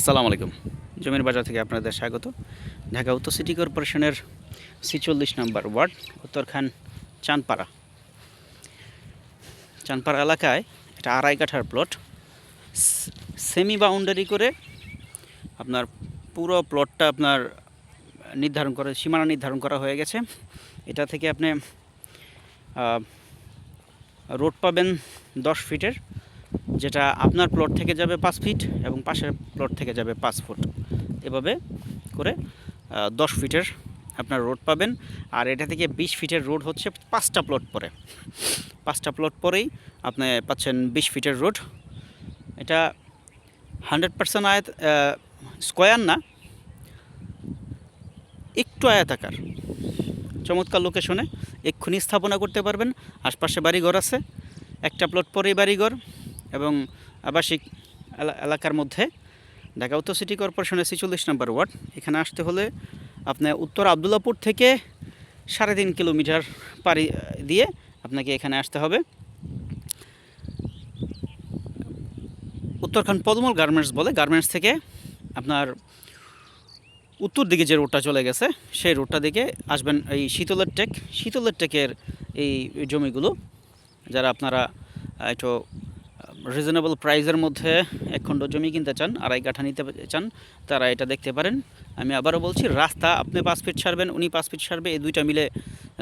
আসসালামু আলাইকুম। জমির বাজার থেকে আপনাদের স্বাগত। ঢাকা উত্তর সিটি কর্পোরেশনের ছিচল্লিশ নম্বর ওয়ার্ড উত্তরখান চাঁদপাড়া। চাঁদপাড়া এলাকায় এটা আড়াই কাঠার প্লট সেমি বাউন্ডারি করে আপনার পুরো প্লটটা আপনার নির্ধারণ করে, সীমানা নির্ধারণ করা হয়ে গেছে। এটা থেকে আপনি রোড পাবেন দশ ফিটের যেটা আপনার প্লট থেকে যাবে পাঁচ ফিট এবং পাশের প্লট থেকে যাবে পাঁচ ফুট এভাবে করে দশ ফিটের আপনার রোড পাবেন। আর এটা থেকে বিশ ফিটের রোড হচ্ছে পাঁচটা প্লট পরে। পাঁচটা প্লট পরেই আপনি পাচ্ছেন বিশ ফিটের রোড এটা হান্ড্রেড পার্সেন্ট আয়াত স্কোয়ার না, একটু আয়াতাকার চমৎকার লোকেশনে এক্ষুনি স্থাপনা করতে পারবেন। আশপাশে বাড়িঘর আছে। একটা প্লট পরেই বাড়িঘর। এবং আবাসিক এলা- এলাকার মধ্যে ঢাকা উত্তর সিটি কর্পোরেশনের ছেচল্লিশ নম্বর ওয়ার্ড। এখানে আসতে হলে আপনার উত্তর আবদুল্লাপুর থেকে সাড়ে তিন কিলোমিটার পাড়ি দিয়ে আপনাকে এখানে আসতে হবে। উত্তরখান পদমল গার্মেন্টস বলে, গার্মেন্টস থেকে আপনার উত্তর দিকে যে রোডটা চলে গেছে, সেই রোডটা দিকে আসবেন এই শীতলের টেক। শীতলের টেকের এই জমিগুলো, যারা আপনারা একটু রিজনেবল প্রাইসের মধ্যে এক খণ্ড জমি কিনতে চান, আড়াই কাঠা নিতে চান, তারা এটা দেখতে পারেন। আমি আবারও বলছি, রাস্তা আপনি পাঁচ ফিট ছাড়বেন, উনি পাঁচ ফিট ছাড়বে, এই দুইটা মিলে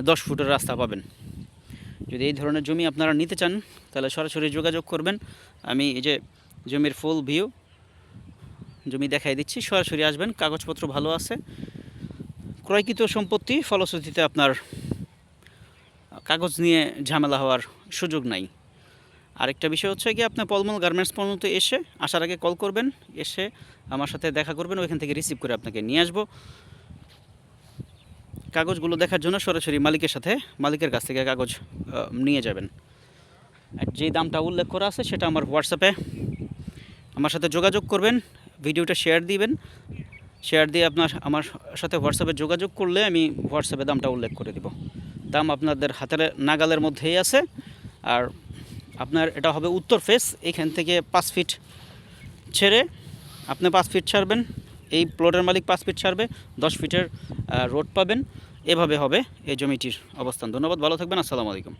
দশ ফুটের রাস্তা পাবেন। যদি এই ধরনের জমি আপনারা নিতে চান, তাহলে সরাসরি যোগাযোগ করবেন। আমি এই যে জমির ফুল ভিউ জমি দেখাই দিচ্ছি, সরাসরি আসবেন, কাগজপত্র ভালো আছে। ক্রয়কৃত সম্পত্তি, ফলশ্রুতিতে আপনার কাগজ নিয়ে ঝামেলা হওয়ার সুযোগ নাই। আরেকটা বিষয় হচ্ছে কি আপনি পলমল গার্মেন্টস পর্যন্ত এসে আসার আগে কল করবেন, এসে আমার সাথে দেখা করবেন, ওইখান থেকে রিসিভ করে আপনাকে নিয়ে আসব। কাগজগুলো দেখার জন্য সরাসরি মালিকের সাথে, মালিকের কাছ থেকে কাগজ নিয়ে যাবেন। আর যে দামটা উল্লেখ করা আছে সেটা আমার হোয়াটসঅ্যাপে আমার সাথে যোগাযোগ করবেন, ভিডিওটা শেয়ার দিবেন। শেয়ার দিয়ে আপনার, আমার সাথে হোয়াটসঅ্যাপে যোগাযোগ করলে আমি হোয়াটসঅ্যাপে দামটা উল্লেখ করে দিব। দাম আপনাদের হাতের নাগালের মধ্যেই আছে। আর আপনার এটা হবে উত্তর ফেস এখান থেকে পাঁচ ফিট ছেড়ে আপনি পাঁচ ফিট ছাড়বেন। এই প্লটের মালিক পাঁচ ফিট ছাড়বে, দশ ফিটের রোড পাবেন। এভাবে হবে এই জমিটির অবস্থান। ধন্যবাদ, ভালো থাকবেন, আসসালামু আলাইকুম।